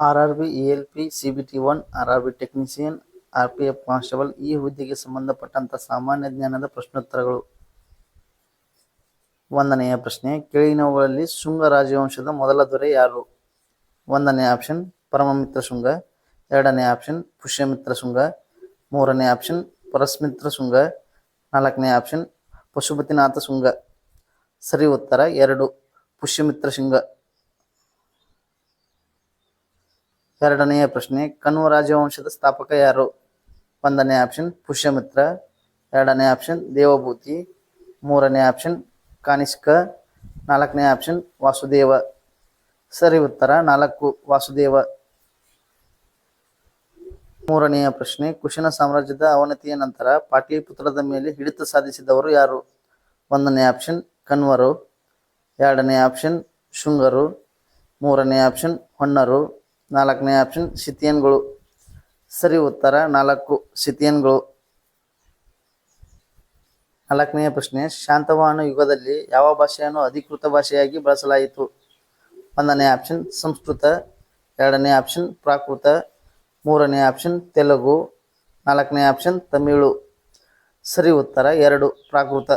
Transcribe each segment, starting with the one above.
R R B E L P C B T one R R B technician R P F constable ಈ ಹುದ್ದೆಗೆ ಸಂಬಂಧಪಟ್ಟಂತ ಸಾಮಾನ್ಯ ಜ್ಞಾನದ ಪ್ರಶ್ನೋತ್ತರಗಳು. ಒಂದನೆಯ ಪ್ರಶ್ನೆ, ಕೆಳಗಿನವುಗಳಲ್ಲಿ ಶೃಂಗ ರಾಜವಂಶದ ಮೊದಲ ದೊರೆ ಯಾರು? ಒಂದನೇ ಆಪ್ಷನ್ ಪರಮಮಿತ್ರ ಶೃಂಗ. ಎರಡನೇ ಆಪ್ಷನ್ ಪುಷ್ಯಮಿತ್ರ ಶೃಂಗ. ಮೂರನೇ ಆಪ್ಷನ್ ಪರಸ್ಮಿತ್ರ ಶೃಂಗ. ನಾಲ್ಕನೇ ಆಪ್ಷನ್ ಪಶುಪತಿನಾಥ ಶೃಂಗ. ಸರಿ, ಉತ್ತರ ಎರಡು, ಪುಷ್ಯಮಿತ್ರ ಶುಂಗ. ಎರಡನೆಯ ಪ್ರಶ್ನೆ ಕಣ್ವ ರಾಜವಂಶದ ಸ್ಥಾಪಕ ಯಾರು? ಒಂದನೇ ಆಪ್ಷನ್ ಪುಷ್ಯಮಿತ್ರ. ಎರಡನೇ ಆಪ್ಷನ್ ದೇವಭೂತಿ. ಮೂರನೇ ಆಪ್ಷನ್ ಕಾನಿಷ್ಕ. ನಾಲ್ಕನೇ ಆಪ್ಷನ್ ವಾಸುದೇವ. ಸರಿ, ಉತ್ತರ, ನಾಲ್ಕು, ವಾಸುದೇವ. ಮೂರನೆಯ ಪ್ರಶ್ನೆ, ಕುಶನ ಸಾಮ್ರಾಜ್ಯದ ಅವನತಿಯ ನಂತರ ಪಾಟಲಿಪುತ್ರದ ಮೇಲೆ ಹಿಡಿತ ಸಾಧಿಸಿದವರು ಯಾರು? ಒಂದನೇ ಆಪ್ಷನ್ ಕಣ್ವರು. ಎರಡನೇ ಆಪ್ಷನ್ ಶೃಂಗರು. ಮೂರನೇ ಆಪ್ಷನ್ ಹೊನ್ನರು. ನಾಲ್ಕನೇ ಆಪ್ಷನ್ ಸಿತಿಯನ್ಗಳು. ಸರಿ, ಉತ್ತರ ನಾಲ್ಕು ಸಿತಿಯನ್ಗಳು. ನಾಲ್ಕನೆಯ ಪ್ರಶ್ನೆ, ಶಾಂತವಾಹನ ಯುಗದಲ್ಲಿ ಯಾವ ಭಾಷೆಯನ್ನು ಅಧಿಕೃತ ಭಾಷೆಯಾಗಿ ಬಳಸಲಾಯಿತು? ಒಂದನೇ ಆಪ್ಷನ್ ಸಂಸ್ಕೃತ, ಎರಡನೇ ಆಪ್ಷನ್ ಪ್ರಾಕೃತ, ಮೂರನೇ ಆಪ್ಷನ್ ತೆಲುಗು, ನಾಲ್ಕನೇ ಆಪ್ಷನ್ ತಮಿಳು. ಸರಿ, ಉತ್ತರ ಎರಡು ಪ್ರಾಕೃತ.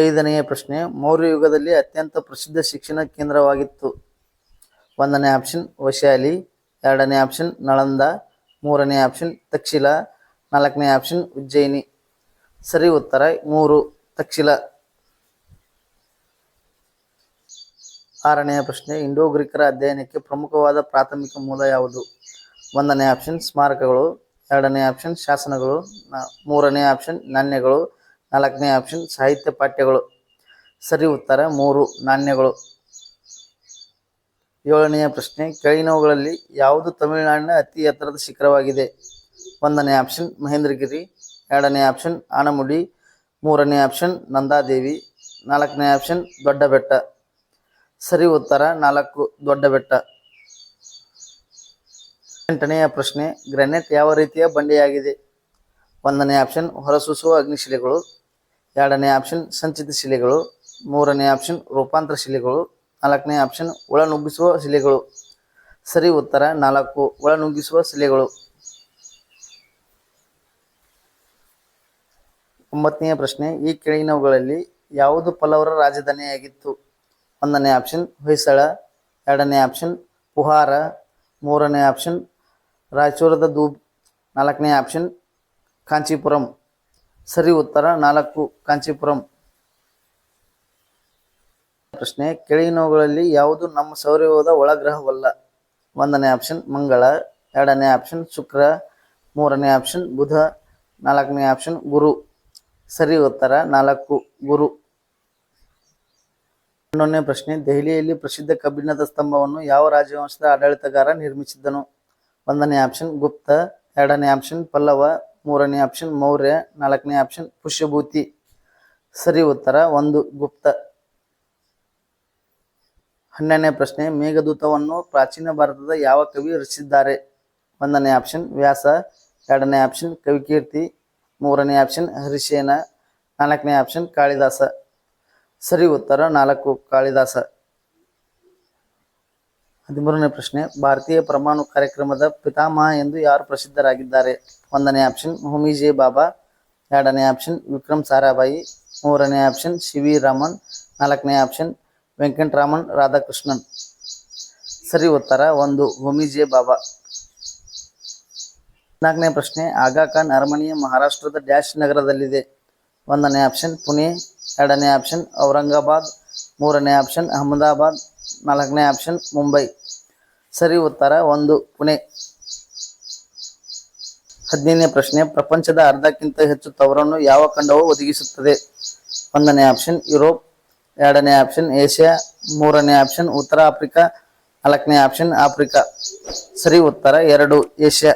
ಐದನೆಯ ಪ್ರಶ್ನೆ, ಮೌರ್ಯ ಯುಗದಲ್ಲಿ ಅತ್ಯಂತ ಪ್ರಸಿದ್ಧ ಶಿಕ್ಷಣ ಕೇಂದ್ರವಾಗಿತ್ತು. ಒಂದನೇ ಆಪ್ಷನ್ ವಶಾಲಿ. ಎರಡನೇ ಆಪ್ಷನ್ ನಳಂದ. ಮೂರನೇ ಆಪ್ಷನ್ ತಕ್ಷಿಲ. ನಾಲ್ಕನೇ ಆಪ್ಷನ್ ಉಜ್ಜಯಿನಿ. ಸರಿ ಉತ್ತರ, ಮೂರು, ತಕ್ಷಿಲ. ಆರನೆಯ ಪ್ರಶ್ನೆ, ಇಂಡೋ ಗ್ರೀಕರ ಅಧ್ಯಯನಕ್ಕೆ ಪ್ರಮುಖವಾದ ಪ್ರಾಥಮಿಕ ಮೂಲ ಯಾವುದು? ಒಂದನೇ ಆಪ್ಷನ್ ಸ್ಮಾರಕಗಳು. ಎರಡನೇ ಆಪ್ಷನ್ ಶಾಸನಗಳು. ಮೂರನೇ ಆಪ್ಷನ್ ನಾಣ್ಯಗಳು. ನಾಲ್ಕನೇ ಆಪ್ಷನ್ ಸಾಹಿತ್ಯ ಪಾಠ್ಯಗಳು. ಸರಿ ಉತ್ತರ ಮೂರು, ನಾಣ್ಯಗಳು. ಏಳನೆಯ ಪ್ರಶ್ನೆ, ಕೆಳಗಿನವುಗಳಲ್ಲಿ ಯಾವುದು ತಮಿಳುನಾಡಿನ ಅತಿ ಎತ್ತರದ ಶಿಖರವಾಗಿದೆ? ಒಂದನೇ ಆಪ್ಷನ್ ಮಹೇಂದ್ರಗಿರಿ. ಎರಡನೇ ಆಪ್ಷನ್ ಆನಮುಡಿ. ಮೂರನೇ ಆಪ್ಷನ್ ನಂದಾದೇವಿ. ನಾಲ್ಕನೇ ಆಪ್ಷನ್ ದೊಡ್ಡ ಬೆಟ್ಟ ಸರಿ ಉತ್ತರ ನಾಲ್ಕು ದೊಡ್ಡ ಬೆಟ್ಟ ಎಂಟನೆಯ ಪ್ರಶ್ನೆ, ಗ್ರೆನೇಟ್ ಯಾವ ರೀತಿಯ ಬಂಡೆಯಾಗಿದೆ? ಒಂದನೇ ಆಪ್ಷನ್ ಹೊರಸೂಸುವ ಅಗ್ನಿಶಿಲೆಗಳು. ಎರಡನೇ ಆಪ್ಷನ್ ಸಂಚಿತ ಶಿಲೆಗಳು, ಮೂರನೇ ಆಪ್ಷನ್ ರೂಪಾಂತರ ಶಿಲೆಗಳು, ನಾಲ್ಕನೇ ಆಪ್ಷನ್ ಒಳನುಗ್ಗಿಸುವ ಶಿಲೆಗಳು. ಸರಿ ಉತ್ತರ ನಾಲ್ಕು, ಒಳನುಗ್ಗಿಸುವ ಶಿಲೆಗಳು. ಒಂಬತ್ತನೆಯ ಪ್ರಶ್ನೆ, ಈ ಕೆಳಗಿನವುಗಳಲ್ಲಿ ಯಾವುದು ಪಲ್ಲವರ ರಾಜಧಾನಿಯಾಗಿತ್ತು? ಒಂದನೇ ಆಪ್ಷನ್ ಹೊಯ್ಸಳ, ಎರಡನೇ ಆಪ್ಷನ್ ಪುಹಾರ, ಮೂರನೇ ಆಪ್ಷನ್ ರಾಯಚೂರದ ದೂಬ್ ನಾಲ್ಕನೇ ಆಪ್ಷನ್ ಕಾಂಚೀಪುರಂ. ಸರಿ ಉತ್ತರ ನಾಲ್ಕು ಕಾಂಚೀಪುರಂ. ಪ್ರಶ್ನೆ, ಕೆಳಗಿನವುಗಳಲ್ಲಿ ಯಾವುದು ನಮ್ಮ ಸೌರವ್ಯೂಹದ ಒಳಗ್ರಹವಲ್ಲ? ಒಂದನೇ ಆಪ್ಷನ್ ಮಂಗಳ, ಎರಡನೇ ಆಪ್ಷನ್ ಶುಕ್ರ, ಮೂರನೇ ಆಪ್ಷನ್ ಬುಧ, ನಾಲ್ಕನೇ ಆಪ್ಷನ್ ಗುರು. ಸರಿ ಉತ್ತರ ನಾಲ್ಕು ಗುರು. ಹನ್ನೊಂದನೇ ಪ್ರಶ್ನೆ, ದೆಹಲಿಯಲ್ಲಿ ಪ್ರಸಿದ್ಧ ಕಬ್ಬಿಣದ ಸ್ತಂಭವನ್ನು ಯಾವ ರಾಜವಂಶದ ಆಡಳಿತಗಾರ ನಿರ್ಮಿಸಿದ್ದನು? ಒಂದನೇ ಆಪ್ಷನ್ ಗುಪ್ತ, ಎರಡನೇ ಆಪ್ಷನ್ ಪಲ್ಲವ ಮೂರನೇ ಆಪ್ಷನ್ ಮೌರ್ಯ. ನಾಲ್ಕನೇ ಆಪ್ಷನ್ ಪುಷ್ಯಭೂತಿ. ಸರಿ ಉತ್ತರ, ಒಂದು, ಗುಪ್ತ. ಹನ್ನೆರಡನೇ ಪ್ರಶ್ನೆ, ಮೇಘದೂತವನ್ನು ಪ್ರಾಚೀನ ಭಾರತದ ಯಾವ ಕವಿ ರಚಿಸಿದ್ದಾರೆ? ಒಂದನೇ ಆಪ್ಷನ್ ವ್ಯಾಸ. ಎರಡನೇ ಆಪ್ಷನ್ ಕವಿಕೀರ್ತಿ. ಮೂರನೇ ಆಪ್ಷನ್ ಹರಿಶೇನ. ನಾಲ್ಕನೇ ಆಪ್ಷನ್ ಕಾಳಿದಾಸ. ಸರಿ ಉತ್ತರ, ನಾಲ್ಕು, ಕಾಳಿದಾಸ. ಹದಿಮೂರನೇ ಪ್ರಶ್ನೆ, ಭಾರತೀಯ ಪರಮಾಣು ಕಾರ್ಯಕ್ರಮದ ಪಿತಾಮಹ ಎಂದು ಯಾರು ಪ್ರಸಿದ್ಧರಾಗಿದ್ದಾರೆ? ಒಂದನೇ ಆಪ್ಷನ್ ಹೋಮಿಜೆ ಬಾಬಾ. ಎರಡನೇ ಆಪ್ಷನ್, ವಿಕ್ರಮ್ ಸಾರಾಭಾಯಿ. ಮೂರನೇ ಆಪ್ಷನ್ ವಿ ರಾಮನ್. ನಾಲ್ಕನೇ ಆಪ್ಷನ್, ವೆಂಕಟರಾಮನ್ ರಾಧಾಕೃಷ್ಣನ್. ಸರಿ, ಉತ್ತರ ಒಂದು ಹೋಮಿಜೆ ಬಾಬಾ. ನಾಲ್ಕನೇ ಪ್ರಶ್ನೆ ಆಗಾ ಖಾನ್ ಅರಮನೆಯ ಮಹಾರಾಷ್ಟ್ರದ ಡ್ಯಾಶ್ ನಗರದಲ್ಲಿದೆ. ಒಂದನೇ ಆಪ್ಷನ್, ಪುಣೆ. ಎರಡನೇ ಆಪ್ಷನ್, ಔರಂಗಾಬಾದ್. ಮೂರನೇ ಆಪ್ಷನ್, ಅಹಮದಾಬಾದ್. ನಾಲ್ಕನೇ ಆಪ್ಷನ್ ಮುಂಬೈ. ಸರಿ ಉತ್ತರ ಒಂದು, ಪುಣೆ. ಹದಿನೈದನೇ ಪ್ರಶ್ನೆ, ಪ್ರಪಂಚದ ಅರ್ಧಕ್ಕಿಂತ ಹೆಚ್ಚು ತವರನ್ನು ಯಾವ ಖಂಡವು ಒದಗಿಸುತ್ತದೆ? ಒಂದನೇ ಆಪ್ಷನ್ ಯುರೋಪ್, ಎರಡನೇ ಆಪ್ಷನ್ ಏಷ್ಯಾ, ಮೂರನೇ ಆಪ್ಷನ್ ಉತ್ತರ ಆಫ್ರಿಕಾ, ನಾಲ್ಕನೇ ಆಪ್ಷನ್ ಆಫ್ರಿಕಾ. ಸರಿ ಉತ್ತರ ಎರಡು, ಏಷ್ಯಾ.